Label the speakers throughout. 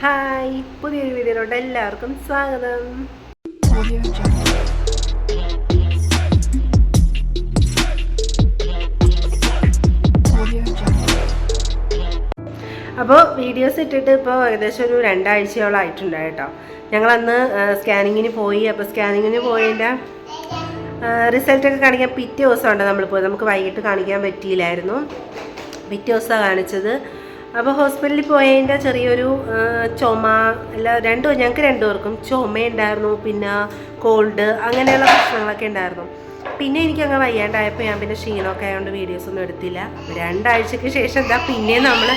Speaker 1: Hi പുതിയൊരു വീഡിയോയിലോട്ട് എല്ലാവർക്കും സ്വാഗതം. അപ്പോൾ വീഡിയോസ് ഇട്ടിട്ട് ഇപ്പോൾ ഏകദേശം ഒരു രണ്ടാഴ്ചയോളം ആയിട്ടുണ്ട് കേട്ടോ. ഞങ്ങളന്ന് സ്കാനിങ്ങിന് പോയി. അപ്പോൾ സ്കാനിങ്ങിന് പോയതിന്റെ റിസൾട്ടൊക്കെ കാണിക്കാൻ പിറ്റേ ദിവസമുണ്ട് നമ്മൾ പോയത്. നമുക്ക് വൈകിട്ട് കാണിക്കാൻ പറ്റിയില്ലായിരുന്നു. പിറ്റേ ദിവസമാണ് കാണിച്ചത്. അപ്പോൾ ഹോസ്പിറ്റലിൽ പോയതിന്റെ ചെറിയൊരു ചുമ അല്ല രണ്ടു ഞങ്ങൾക്ക് രണ്ടുപേർക്കും ചുമയുണ്ടായിരുന്നു പിന്നെ കോൾഡ് അങ്ങനെയുള്ള പ്രശ്നങ്ങളൊക്കെ ഉണ്ടായിരുന്നു. പിന്നെ എനിക്ക് അങ്ങ് വയ്യാണ്ടായപ്പോൾ ഞാൻ പിന്നെ ക്ഷീണമൊക്കെ ആയതുകൊണ്ട് വീഡിയോസ് ഒന്നും എടുത്തില്ല. രണ്ടാഴ്ചയ്ക്ക് ശേഷം എന്താ പിന്നെ നമ്മൾ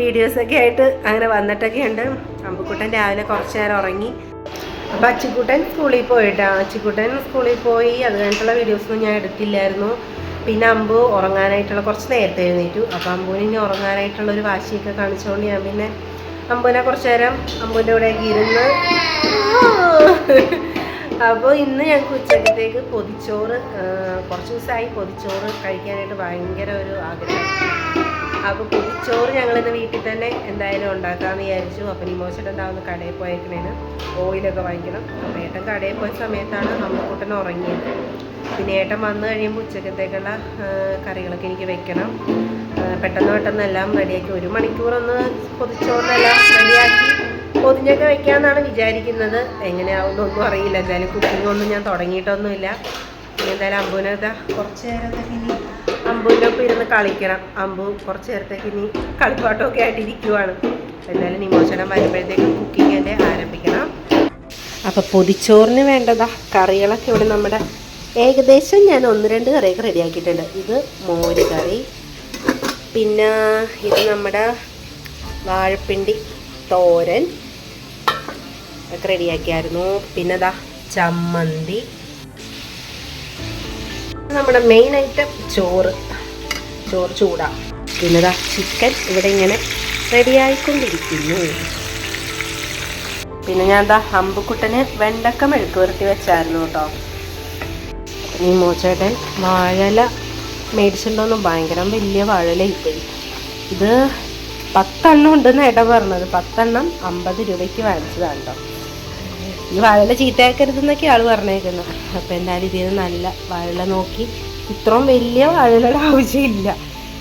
Speaker 1: വീഡിയോസൊക്കെ ആയിട്ട് അങ്ങനെ വന്നിട്ടൊക്കെ ഉണ്ട്. അമ്പുക്കുട്ടൻ രാവിലെ കുറച്ച് നേരം ഉറങ്ങി. അപ്പോൾ അച്ചിക്കുട്ടൻ സ്കൂളിൽ പോയിട്ടാണ് അച്ചിക്കുട്ടൻ സ്കൂളിൽ പോയി അത് കഴിഞ്ഞിട്ടുള്ള വീഡിയോസൊന്നും ഞാൻ എടുത്തില്ലായിരുന്നു. പിന്നെ അമ്പു ഉറങ്ങാനായിട്ടുള്ള കുറച്ച് നേരത്തെ എഴുന്നേറ്റു. അപ്പോൾ അമ്പുവിന് ഇനി ഉറങ്ങാനായിട്ടുള്ള ഒരു വാശിയൊക്കെ കാണിച്ചുകൊണ്ട് ഞാൻ പിന്നെ അമ്പുവിനെ കുറച്ച് നേരം അമ്പുവിന്റെ കൂടെയൊക്കെ ഇരുന്ന് അപ്പോൾ ഇന്ന് ഞങ്ങൾക്ക് ഉച്ചക്കത്തേക്ക് പൊതിച്ചോറ് കുറച്ച് ദിവസമായി പൊതിച്ചോറ് കഴിക്കാനായിട്ട് ഭയങ്കര ഒരു ആഗ്രഹം അപ്പോൾ പൊതിച്ചോറ് ഞങ്ങളിന്ന് വീട്ടിൽ തന്നെ എന്തായാലും ഉണ്ടാക്കാമെന്ന് വിചാരിച്ചു. അപ്പോൾ നിമോശയുടെ ഉണ്ടാവുന്ന കടയിൽ പോയേക്കണേന്. ഓയിലൊക്കെ വാങ്ങിക്കണം. അപ്പോൾ ഏട്ടൻ കടയിൽ പോയ സമയത്താണ് അമ്മക്കൂട്ടൻ ഉറങ്ങിയത്. പിന്നെ ഏട്ടൻ വന്നു കഴിയുമ്പോൾ ഉച്ചക്കത്തേക്കുള്ള കറികളൊക്കെ എനിക്ക് വെക്കണം. പെട്ടെന്ന് പെട്ടെന്ന് എല്ലാം റെഡിയാക്കി. ഒരു മണിക്കൂറൊന്ന് പൊതിച്ചോറിനെല്ലാം റെഡിയാക്കി പൊതിഞ്ഞൊക്കെ വെക്കാമെന്നാണ് വിചാരിക്കുന്നത്. എങ്ങനെയാവുന്നൊന്നും അറിയില്ല. എന്തായാലും കുക്കിംഗ് ഒന്നും ഞാൻ തുടങ്ങിയിട്ടൊന്നുമില്ല. എന്തായാലും അമ്പുവിനതാ കുറച്ച് നേരത്തേക്ക് ഇനി അമ്പുവിന്റെ ഒപ്പം ഇരുന്ന് കളിക്കണം. അമ്പു കുറച്ച് നേരത്തേക്ക് ഇനി കളിപ്പാട്ടമൊക്കെ ആയിട്ടിരിക്കുവാണ് എന്തായാലും നിമോശനം വരുമ്പോഴത്തേക്കും കുക്കിംഗ് എന്റെ ആരംഭിക്കണം. അപ്പോൾ പൊതിച്ചോറിന് വേണ്ടതാ കറികളൊക്കെ ഇവിടെ നമ്മുടെ ഏകദേശം ഞാൻ ഒന്ന് രണ്ട് കറിയൊക്കെ റെഡിയാക്കിയിട്ടുണ്ട്. ഇത് മോര് കറി. പിന്നെ ഇത് നമ്മുടെ വാഴപ്പിണ്ടി തോരൻ. ഒക്കെ റെഡിയാക്കിയായിരുന്നു. പിന്നെ ദാ ചമ്മന്തി. നമ്മുടെ മെയിൻ ഐറ്റം ചോറ്. ചോറ് ചൂടാ. പിന്നെ ദാ ചിക്കൻ ഇവിടെ ഇങ്ങനെ റെഡിയായിക്കൊണ്ടിരിക്കുന്നു. പിന്നെ ഞാൻ ദാ അമ്പുക്കുട്ടന് വെണ്ടക്ക മെഴുക്ക് പുരട്ടി വെച്ചായിരുന്നു കേട്ടോ. ഈ മോച്ചേട്ടൻ വാഴല മേടിച്ചിട്ടുണ്ടോന്ന് ഭയങ്കര വലിയ വാഴല ഇപ്പോയി ഇത് പത്തെണ്ണം ഉണ്ടെന്ന് ഇട പറഞ്ഞത്. പത്തെണ്ണം അമ്പത് രൂപയ്ക്ക് വാങ്ങിച്ചതാണ് കേട്ടോ ഈ വാഴല ചീത്തയാക്കരുതെന്നൊക്കെ ആൾ പറഞ്ഞേക്കുന്നത് അപ്പോൾ എന്തായാലും ഇതിൽ നല്ല വാഴല നോക്കി ഇത്രയും വലിയ വാഴലയുടെ ആവശ്യമില്ല.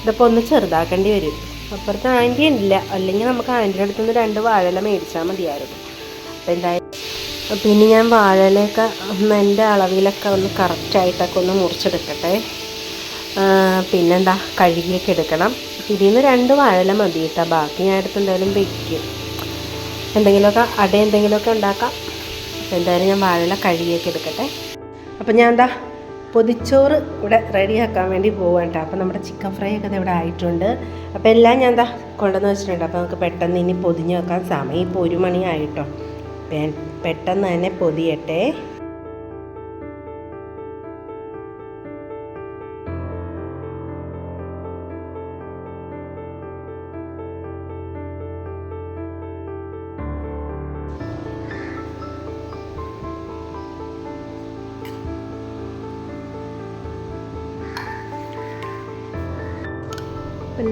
Speaker 1: ഇതിപ്പോൾ ഒന്ന് ചെറുതാക്കേണ്ടി വരും. അപ്പുറത്ത് ആന്റി ഇല്ല അല്ലെങ്കിൽ നമുക്ക് ആന്റിയുടെ അടുത്തുനിന്ന് രണ്ട് വാഴല മേടിച്ചാൽ മതിയായിരുന്നു. അപ്പോൾ എന്തായാലും പിന്നെ ഞാൻ വാഴയിലൊക്കെ ഒന്ന് എന്റെ അളവിലൊക്കെ ഒന്ന് കറക്റ്റായിട്ടൊക്കെ ഒന്ന് മുറിച്ചെടുക്കട്ടെ. പിന്നെന്താ കഴുകിയൊക്കെ എടുക്കണം. ഇതിൽ നിന്ന് രണ്ട് വാഴല മതി കേട്ടോ ബാക്കി ഞാൻ എടുത്ത് എന്തായാലും വെക്കും എന്തെങ്കിലുമൊക്കെ അട എന്തെങ്കിലുമൊക്കെ ഉണ്ടാക്കാം. എന്തായാലും ഞാൻ വാഴല കഴുകിയൊക്കെ എടുക്കട്ടെ. അപ്പം ഞാൻ എന്താ പൊതിച്ചോറ് ഇവിടെ റെഡിയാക്കാൻ വേണ്ടി പോവാം കേട്ടോ അപ്പോൾ നമ്മുടെ ചിക്കൻ ഫ്രൈ ഒക്കെ ഇവിടെ ആയിട്ടുണ്ട്. അപ്പോൾ എല്ലാം ഞാൻ എന്താ കൊണ്ടുവന്ന് വെച്ചിട്ടുണ്ട്. അപ്പോൾ നമുക്ക് പെട്ടെന്ന് ഇനി പൊതിഞ്ഞ് വെക്കാൻ സമയം ഇപ്പോൾ ഒരു മണി ആയിട്ടോ പെ- പെട്ടെന്ന് തന്നെ പൊതിയട്ടെ.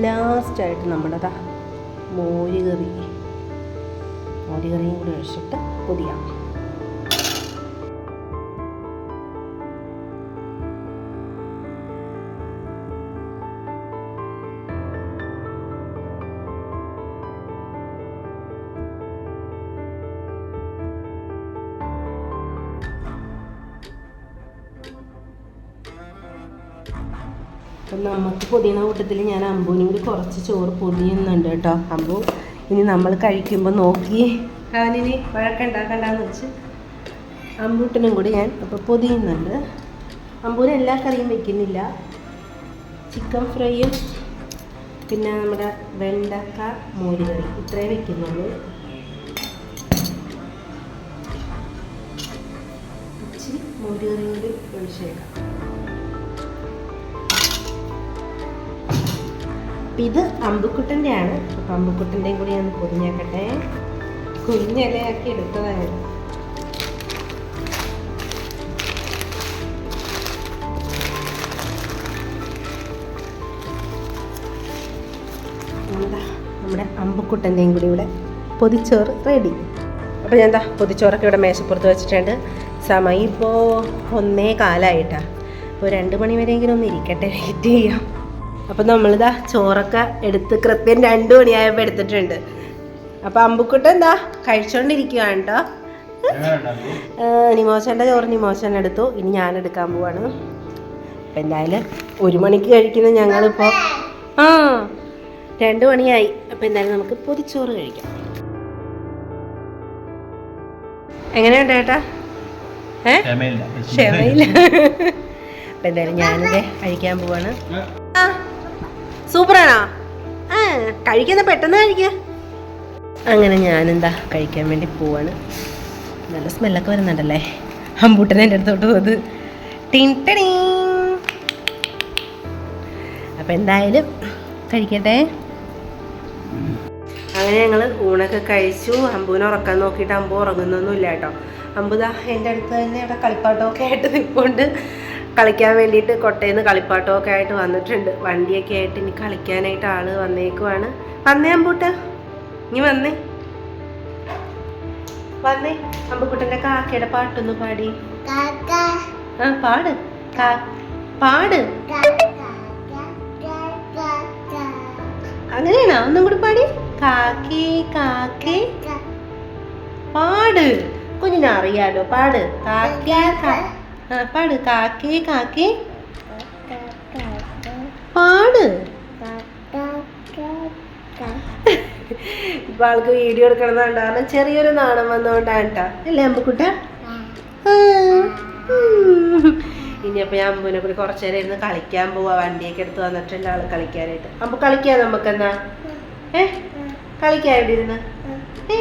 Speaker 1: ലാസ്റ്റായിട്ട് നമ്മുടെ മോര് കറി. മോര് കറിയും കൂടി ഒഴിച്ചിട്ട് പൊതിയാം അപ്പം നമുക്ക് പൊതിയുന്ന കൂട്ടത്തിൽ ഞാൻ അമ്പൂനും കൂടി കുറച്ച് ചോറ് പൊതിയുന്നുണ്ട് കേട്ടോ. അമ്പു ഇനി നമ്മൾ കഴിക്കുമ്പോൾ നോക്കി. അവനിനി വഴക്കുണ്ടാക്കണ്ടെന്ന് വെച്ച് അമ്പൂട്ടിനും കൂടി ഞാൻ അപ്പോൾ പൊതിയുന്നുണ്ട്. അമ്പൂന് എല്ലാ കറിയും വെക്കുന്നില്ല. ചിക്കൻ ഫ്രൈയും പിന്നെ നമ്മുടെ വെണ്ടക്ക മോരുകറി ഇത്രയും ഇത്രേ വെക്കുന്നുള്ളൂ. ഇച്ചിരി മോര് കറിയും കൂടി ഒഴിച്ചേക്കാം. അപ്പം ഇത് അമ്പുക്കുട്ടന്റെ ആണ് അപ്പം അമ്പുക്കുട്ടന്റെയും കൂടി ഞാൻ പൊതിഞ്ഞേക്കട്ടെ. കുഞ്ഞിലയാക്കി എടുത്തതാണ് നമ്മുടെ അമ്പുക്കുട്ടന്റെയും കൂടി ഇവിടെ പൊതിച്ചോറ് റെഡി അപ്പോൾ ഞാൻ എന്താ പൊതിച്ചോറൊക്കെ ഇവിടെ മേശപ്പുറത്ത് വെച്ചിട്ടുണ്ട്. സമയം ഇപ്പോൾ ഒന്നേ കാലമായിട്ടാണ് അപ്പോൾ രണ്ട് മണി വരെയെങ്കിലും ഒന്ന് ഇരിക്കട്ടെ. വെയിറ്റ് ചെയ്യാം. അപ്പോൾ നമ്മളിതാ ചോറൊക്കെ എടുത്ത് കൃത്യം രണ്ട് മണിയായപ്പോൾ എടുത്തിട്ടുണ്ട്. അപ്പോൾ അമ്പുക്കുട്ട എന്താ കഴിച്ചോണ്ടിരിക്കുകയാണ് കേട്ടോ നിമോശന്റെ ചോറ് നിമോശൻ എടുത്തു. ഇനി ഞാൻ എടുക്കാൻ പോവാണ്. അപ്പം എന്തായാലും ഒരു മണിക്ക് കഴിക്കുന്ന ഞങ്ങളിപ്പോൾ ആ രണ്ട് മണിയായി. അപ്പം എന്തായാലും നമുക്ക് പൊതിച്ചോറ് കഴിക്കാം. എങ്ങനെയുണ്ട് ചേട്ടാ ഏ? ക്ഷമയില്ല. അപ്പം എന്തായാലും ഞാനിത് കഴിക്കാൻ പോവാണ്. സൂപ്പറാണോ? ആ കഴിക്കുന്ന പെട്ടെന്ന് കഴിക്കുക അങ്ങനെ ഞാനെന്താ കഴിക്കാൻ വേണ്ടി പോവാണ്. നല്ല സ്മെല്ലൊക്കെ വരുന്നുണ്ടല്ലേ? അമ്പൂട്ടൻ എന്റെ അടുത്തോട്ട് പോയത് ടിൻ ടടീ. അപ്പം എന്തായാലും കഴിക്കട്ടെ. അങ്ങനെ ഞങ്ങൾ ഊണൊക്കെ കഴിച്ചു. അമ്പൂനെ ഉറക്കാൻ നോക്കിയിട്ട് അമ്പു ഉറങ്ങുന്നൊന്നുമില്ല കേട്ടോ. അമ്പുദാ എന്റെ അടുത്ത് തന്നെ ഇവിടെ കളിപ്പാട്ടമൊക്കെ ആയിട്ട് നിൽപ്പുണ്ട്. കളിക്കാൻ വേണ്ടിയിട്ട് കൊട്ടയിൽ നിന്ന് കളിപ്പാട്ടമൊക്കെ ആയിട്ട് വന്നിട്ടുണ്ട്. വണ്ടിയൊക്കെ ആയിട്ട് ഇനി കളിക്കാനായിട്ട് ആൾ വന്നേക്കുവാണ്. വന്നേ അമ്പൂട്ട. ഇനി വന്നേ. വന്നേ. അമ്പുക്കുട്ടന്റെ കാക്കയുടെ പാട്ടൊന്ന് പാടി. ആ പാട്. പാട്. അങ്ങനെയാണോ? ഒന്നും കൂടി പാടി. കാക്കി കാക്കി. പാട്. കുഞ്ഞിനറിയാലോ പാട്. കാക്കി ആ പാട്. കാക്കി കാക്കി. പാട്. ഇപ്പൊ ആൾക്ക് വീഡിയോ എടുക്കണമെന്നാണ് കാരണം ചെറിയൊരു നാണം വന്നുകൊണ്ടാണ് കേട്ടോ അല്ലേ അമ്പുക്കുട്ട? അപ്പൊ ഞാൻ അമ്പുവിനെ കൂടി കുറച്ചു നേരം ഇരുന്ന് കളിക്കാൻ പോവാ. വണ്ടിയൊക്കെ എടുത്ത് വന്നിട്ടുണ്ട് ആൾ കളിക്കാനായിട്ട്. അപ്പൊ കളിക്കാം നമുക്ക് എന്നാ ഏ? കളിക്കാൻ ഇവിടെ ഇരുന്ന്? ഏ?